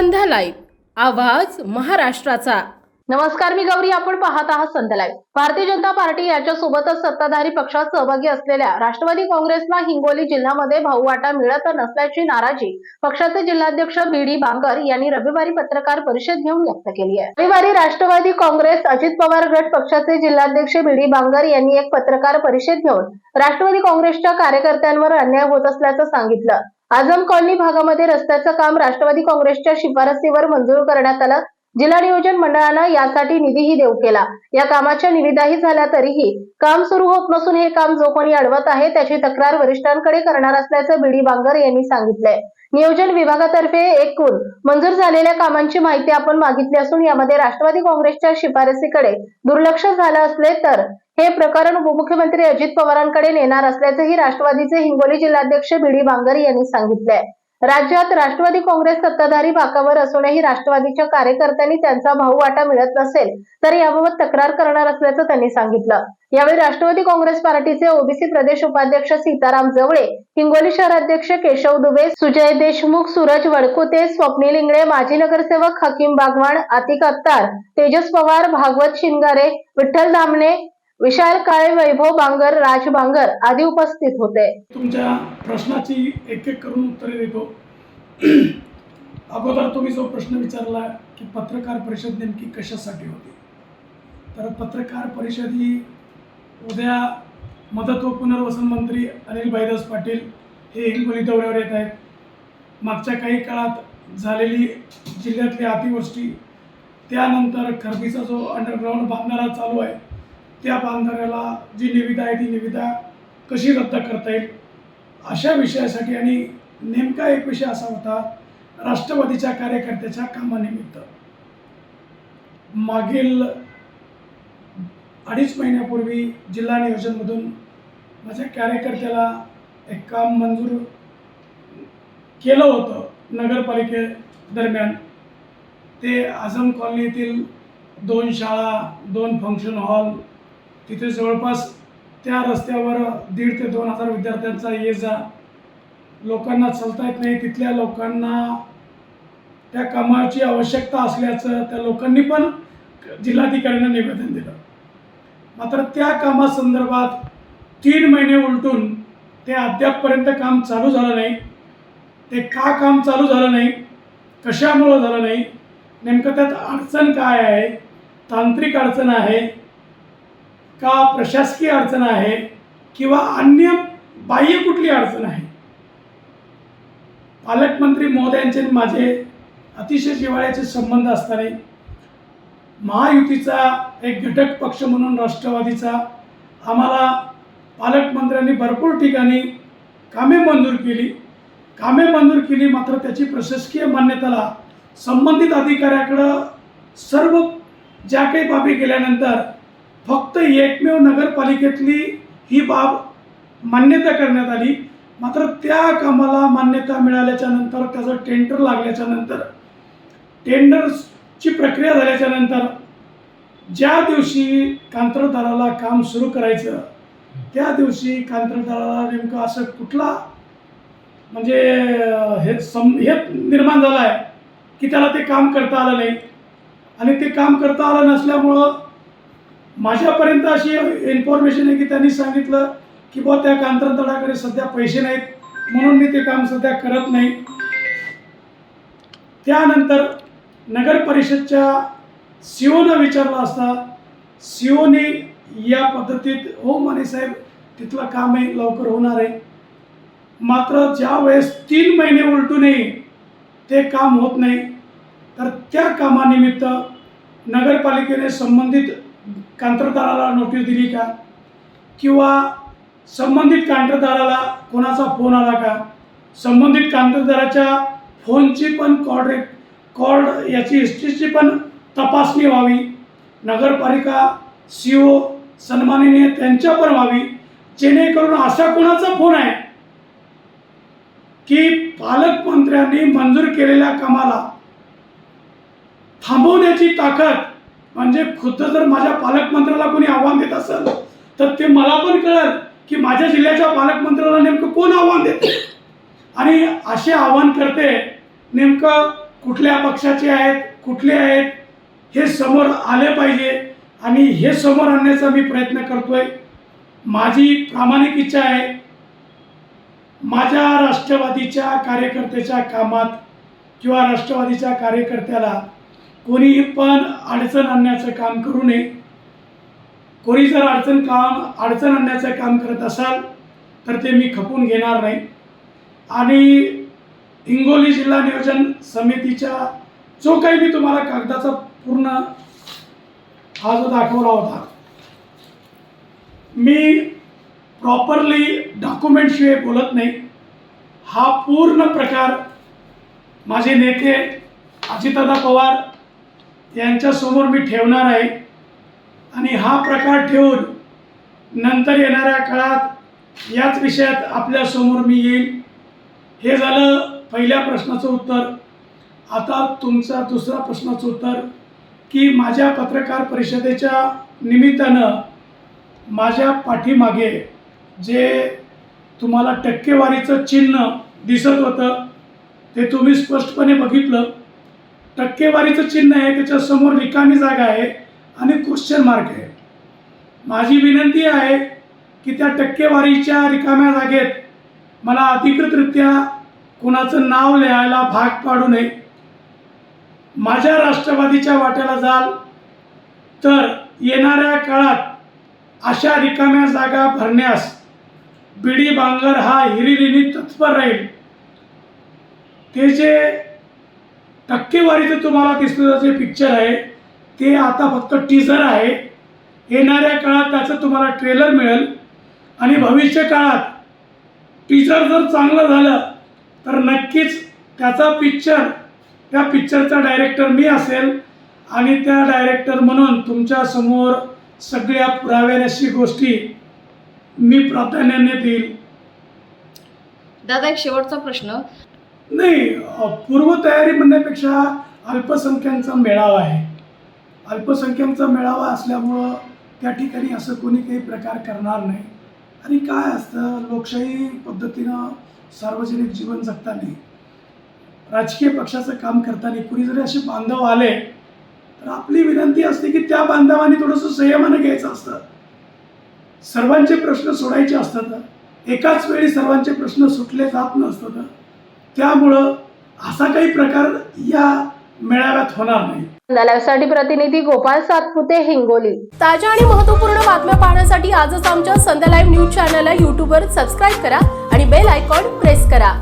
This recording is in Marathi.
संध्या लाईव्ह आवाज महाराष्ट्राचा. नमस्कार मी गौरी. आपण पाहत आहात संध्यालाय भारतीय जनता पार्टी याच्या सोबतच सत्ताधारी पक्षात सहभागी असलेल्या राष्ट्रवादी काँग्रेसला हिंगोली जिल्ह्यामध्ये भाऊवाटा मिळत नसल्याची नाराजी पक्षाचे जिल्हाध्यक्ष बी डी बांगर यांनी रविवारी पत्रकार परिषद घेऊन व्यक्त केली आहे. रविवारी राष्ट्रवादी काँग्रेस अजित पवार गट पक्षाचे जिल्हाध्यक्ष बी डी बांगर यांनी एक पत्रकार परिषद घेऊन राष्ट्रवादी काँग्रेसच्या कार्यकर्त्यांवर अन्याय होत असल्याचं सांगितलं. आझम कॉलनी भागामध्ये रस्त्याचं काम राष्ट्रवादी काँग्रेसच्या शिफारसीवर मंजूर करण्यात आलं. जिल्हा नियोजन मंडळानं यासाठी निधीही देऊ केला. या कामाच्या निविदाही झाल्या तरीही काम सुरू होत नसून हे काम जो कोणी अडवत आहे त्याची तक्रार वरिष्ठांकडे करणार असल्याचं बीडी बांगर यांनी सांगितलंय. नियोजन विभागातर्फे एकूण मंजूर झालेल्या कामांची माहिती आपण मागितली असून यामध्ये राष्ट्रवादी काँग्रेसच्या शिफारसीकडे दुर्लक्ष झालं असले तर हे प्रकरण उपमुख्यमंत्री अजित पवारांकडे नेणार असल्याचंही राष्ट्रवादीचे हिंगोली जिल्हाध्यक्ष बीडी बांगर यांनी सांगितलंय. राज्यात राष्ट्रवादी काँग्रेस सत्ताधारी बाकावर असूनही राष्ट्रवादीच्या कार्यकर्त्यांनी त्यांचा भाऊ वाटा मिळत नसेल तर याबाबत तक्रार करणार असल्याचं त्यांनी सांगितलं. यावेळी राष्ट्रवादी काँग्रेस पार्टीचे ओबीसी प्रदेश उपाध्यक्ष सीताराम जवळे हिंगोली शहराध्यक्ष केशव दुबे सुजय देशमुख सूरज वडकुते स्वप्नील इंगळे माजी नगरसेवक हकीम बागवान आतिक अत्तार तेजस पवार भागवत शिंगारे विठ्ठल दामणे विशाल काळे वैभव बांगर राज बांगर आदी उपस्थित होते. तुमच्या प्रश्नाची एक एक करून उत्तरे देतो. अगोदर तुम्ही जो प्रश्न विचारला की पत्रकार परिषद नेमकी कशासाठी होती? तर पत्रकार परिषद ही उद्या मदत व पुनर्वसन मंत्री अनिल भाईदास पाटील हे हिंगोली दौऱ्यावर येत आहेत. मागच्या काही काळात झालेली जिल्ह्यातली अतिवृष्टी त्यानंतर खरबीचा जो अंडरग्राऊंड बांधणारा चालू आहे त्या बांधाऱ्याला जी निविदा आहे ती निविदा कशी रद्द करता येईल? अशा विषयासाठी आणि नेमका एक विषय असा होता राष्ट्रवादीच्या कार्यकर्त्याच्या कामानिमित्त. मागील अडीच महिन्यापूर्वी जिल्हा नियोजनमधून माझ्या कार्यकर्त्याला एक काम मंजूर केलं होतं नगरपालिके दरम्यान. ते आझम कॉलनीतील दोन शाळा दोन फंक्शन हॉल तिथे जवळपास त्या रस्त्यावर दीड ते दोन हजार विद्यार्थ्यांचा ये जा. लोकांना चालता येत नाही. तिथल्या लोकांना त्या कामाची आवश्यकता असल्याचं त्या लोकांनी पण जिल्हाधिकाऱ्यांना निवेदन दिलं. मात्र त्या कामासंदर्भात तीन महिने उलटून ते अद्यापपर्यंत काम चालू झालं नाही. ते का काम चालू झालं नाही? कशामुळं झालं नाही? नेमकं त्यात अडचण काय आहे? तांत्रिक अडचण आहे. का प्रशासकीय अडचण आहे किंवा अन्य बाह्य कुठली अडचण आहे? पालकमंत्री महोदयांचे माझे अतिशय जिवाळ्याचे संबंध असताना महायुतीचा एक घटक पक्ष म्हणून राष्ट्रवादीचा आम्हाला पालकमंत्र्यांनी भरपूर ठिकाणी कामे मंजूर केली. कामे मंजूर केली मात्र त्याची प्रशासकीय मान्यताला संबंधित अधिकाऱ्याकडं सर्व ज्या काही बाबी केल्यानंतर फक्त एकमेव नगरपालिकेतली ही बाब मान्यता करण्यात आली. मात्र त्या कामाला मान्यता मिळाल्याच्या नंतर त्याचं टेंडर लागल्याच्या नंतर टेंडरची प्रक्रिया झाल्याच्यानंतर ज्या दिवशी कांत्रदाराला काम सुरू करायचं त्या दिवशी कांत्रदाराला नेमकं असं कुठला म्हणजे हे सम हे निर्माण झालं आहे की त्याला ते काम करता आलं नाही. आणि ते काम करता आलं नसल्यामुळं माझ्यापर्यंत अशी इन्फॉर्मेशन आहे की त्यांनी सांगितलं की बुवा त्या कंत्राटदाराकडे सध्या पैसे नाहीत म्हणून मी ते काम सध्या करत नाही. त्यानंतर नगर परिषदच्या सीओनं विचारलं असता सीओने या पद्धतीत हो माने साहेब तिथलं काम आहे लवकर होणार आहे. मात्र ज्या वेळेस तीन महिने उलटूनही ते काम होत नाही. तर त्या कामानिमित्त नगरपालिकेने संबंधित कंत्राटदाराला नोटीस दिली का? किंवा संबंधित कंत्राटदाराला कोणाचा फोन आला का? संबंधित कंत्राटदाराच्या फोनची पण कॉल रे कॉल याची हिस्ट्रीची पण तपासणी व्हावी. नगरपालिका सी ओ सन्मानिने त्यांच्या पण व्हावी. जेणेकरून असा कोणाचा फोन आहे की पालकमंत्र्यांनी मंजूर केलेल्या कामाला थांबवण्याची ताकद म्हणजे खुद्द जर माझ्या पालकमंत्र्याला कोणी आव्हान देत असेल तर ते मला पण कळेल की माझ्या जिल्ह्याच्या पालकमंत्र्याला नेमकं कोण आव्हान देते. आणि असे आव्हान करते नेमकं कुठल्या पक्षाचे आहेत कुठले आहेत हे समोर आले पाहिजे. आणि हे समोर आणण्याचा मी प्रयत्न करतोय. माझी प्रामाणिक इच्छा आहे माझ्या राष्ट्रवादीच्या कार्यकर्त्याच्या कामात किंवा राष्ट्रवादीच्या कार्यकर्त्याला कोणीही पण अडचण आणण्याचं काम करू नये. कोणी जर अडचण काम अडचण आणण्याचं काम करत असाल तर ते मी खपून घेणार नाही. आणि हिंगोली जिल्हा नियोजन समितीच्या जो काही मी तुम्हाला कागदाचा पूर्ण हा जो दाखवला होता मी प्रॉपरली डॉक्युमेंटशिवाय बोलत नाही. हा पूर्ण प्रकार माझे नेते अजितदादा पवार यांच्यासमोर मी ठेवणार आहे. आणि हा प्रकार ठेवून नंतर येणाऱ्या काळात याच विषयात आपल्यासमोर मी येईल. हे झालं पहिल्या प्रश्नाचं उत्तर. आता तुमचा दुसरा प्रश्नाचं उत्तर की माझ्या पत्रकार परिषदेच्या निमित्तानं माझ्या पाठीमागे जे तुम्हाला टक्केवारीचं चिन्ह दिसत होतं ते तुम्ही स्पष्टपणे बघितलं. टक्केवारीचं चिन्ह आहे त्याच्यासमोर रिकामी जागा आहे आणि क्वेश्चन मार्क आहे. माझी विनंती आहे की त्या टक्केवारीच्या रिकाम्या जागेत मला अधिकृतरित्या कुणाचं नाव लिहायला भाग पाडू नये. माझ्या राष्ट्रवादीच्या वाट्याला जाल तर येणाऱ्या काळात अशा रिकाम्या जागा भरण्यास बीडी बांगर हा हिरिरीने तत्पर राहील. ते जे टक्केवारीचं तुम्हाला दिसलेलं जे पिक्चर आहे ते आता फक्त टीझर आहे. येणाऱ्या काळात त्याचं तुम्हाला ट्रेलर मिळेल. आणि भविष्य काळात टीचर जर चांगलं झालं तर नक्कीच त्याचा पिक्चर त्या पिक्चरचा डायरेक्टर मी असेल आणि त्या डायरेक्टर म्हणून तुमच्यासमोर सगळ्या पुराव्याशी गोष्टी मी प्राधान्याने देईल. दादा एक शेवटचा प्रश्न. नाही पूर्वतयारी म्हणण्यापेक्षा अल्पसंख्यांचा मेळावा आहे. अल्पसंख्यांचा मेळावा असल्यामुळं त्या ठिकाणी असं कोणी काही प्रकार करणार नाही. आणि काय असतं लोकशाही पद्धतीनं सार्वजनिक जीवन जगताना राजकीय पक्षाचं काम करताना कुणी जरी असे बांधव आले तर आपली विनंती असते की त्या बांधवांनी थोडंसं संयमानं घ्यायचं असतं. सर्वांचे प्रश्न सोडायचे असतात. एकाच वेळी सर्वांचे प्रश्न सुटले जात नसतात. त्यामुळं असा काही प्रकार या मेळाव्यात होणार नाही. लाईव्हसाठी प्रतिनिधी गोपाळ सातपुते हिंगोली. ताज्या आणि महत्त्वपूर्ण बातम्या पाहण्यासाठी आजच आमच्या संध्या लाईव्ह न्यूज चॅनलला यूट्यूबवर सबस्क्राईब करा आणि बेल आयकॉन प्रेस करा.